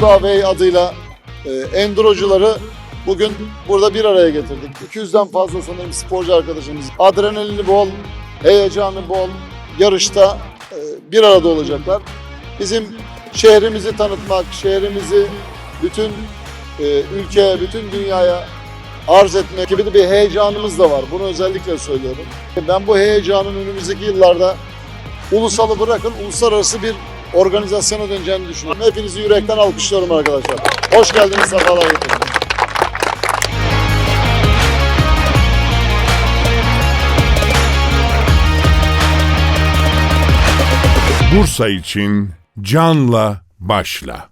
Uludağ Way adıyla e, endurocuları bugün burada bir araya getirdik. 200'den fazla sanırım sporcu arkadaşımız. Adrenalini bol, heyecanı bol yarışta e, bir arada olacaklar. Bizim şehrimizi tanıtmak, şehrimizi bütün e, ülkeye, bütün dünyaya arz etmek gibi de bir heyecanımız da var. Bunu özellikle söylüyorum. Ben bu heyecanın önümüzdeki yıllarda ulusalı bırakın uluslararası bir organizasyona döneceğini düşünüyorum. Hepinizi yürekten alkışlıyorum arkadaşlar. Hoş geldiniz, sefalar getirdiniz. Bursa için canla başla.